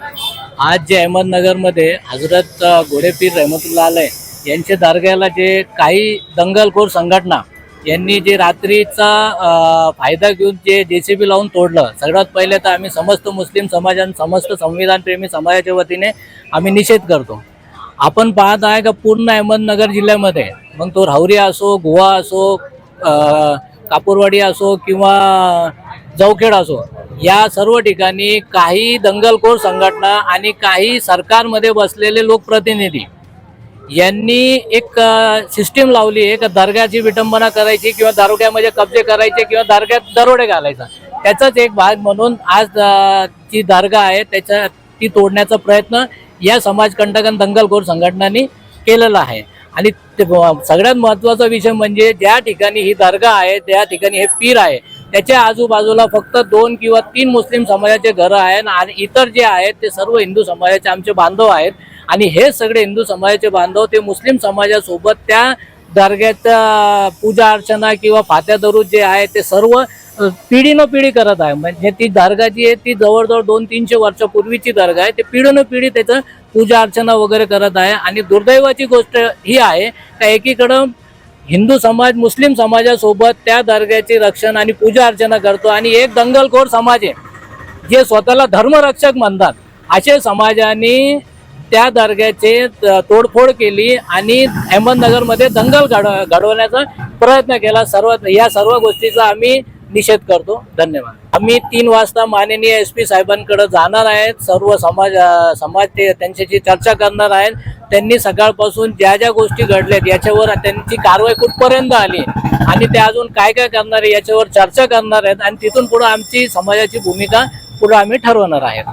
आज जे अहमदनगरमध्ये हजरत घोडेपीर रहमतुल्ला आलय यांच्या दर्ग्याला जे काही दंगलखोर संघटना यांनी जे रात्रीचा फायदा घेऊन जे जे सी बी लावून तोडलं सगळ्यात पहिले तर आम्ही समस्त मुस्लिम समाज आणि समस्त संविधानप्रेमी समाजाच्या वतीने आम्ही निषेध करतो. आपण पाहत आहे का पूर्ण अहमदनगर जिल्ह्यामध्ये मग तो राहुरी असो गोवा असो कापूरवाडी असो किंवा जवखेड असो या सर्व ठिकाणी काही दंगलखोर संघटना आणि काही सरकारमध्ये बसलेले लोकप्रतिनिधी यांनी एक सिस्टीम लावली आहे का दर्ग्याची विटंबना करायची किंवा दारोड्यामध्ये कब्जे करायचे किंवा दर्ग्यात दरोडे घालायचा. त्याचाच एक भाग म्हणून आज जी दर्गा आहे त्याच्या ती तोडण्याचा प्रयत्न या समाजकंटक आणि दंगलखोर संघटनांनी केलेला आहे. आणि ते सगळ्यात महत्त्वाचा विषय म्हणजे ज्या ठिकाणी ही दर्गा आहे त्या ठिकाणी हे पीर आहे त्याच्या आजूबाजूला फक्त दोन किंवा तीन मुस्लिम समाजाचे घरं आहेत आणि इतर जे आहेत ते सर्व हिंदू समाजाचे आमचे बांधव आहेत. आणि हे सगळे हिंदू समाजाचे बांधव ते मुस्लिम समाजासोबत त्या दर्ग्याच्या पूजा अर्चना किंवा फात्या दरूज जे आहे ते सर्व पिढीनं पिढी करत आहे. म्हणजे ती दर्गा जी आहे ती जवळजवळ दोन तीनशे वर्षापूर्वीची दर्गा आहे. ते पिढीनं पिढी त्याचं पूजा अर्चना वगैरे करत आहे. आणि दुर्दैवाची गोष्ट ही आहे का एकीकडं हिंदू समाज मुस्लिम समाजासोबत त्या दर्ग्याचे रक्षण आणि पूजा अर्चना करतो. आणि एक दंगलखोर समाज आहे जे स्वतःला धर्मरक्षक म्हणतात. असे समाजाने त्या दर्ग्याचे तोडफोड केली आणि अहमदनगरमध्ये दंगल घडव घडवण्याचा प्रयत्न केला. सर्व या सर्व गोष्टीचा आम्ही निषेध करतो. धन्यवाद. आम्ही तीन वाजता माननीय एस पी साहेबांकडे जाणार आहेत. सर्व समाज समाज ते त्यांच्याशी चर्चा करणार आहेत. त्यांनी सकाळपासून ज्या ज्या गोष्टी घडल्यात याच्यावर त्यांची कारवाई कुठपर्यंत आली आणि ते अजून काय काय करणार आहे याच्यावर चर्चा करणार आहेत आणि तिथून पुढे आमची समाजाची भूमिका पुढे आम्ही ठरवणार आहेत.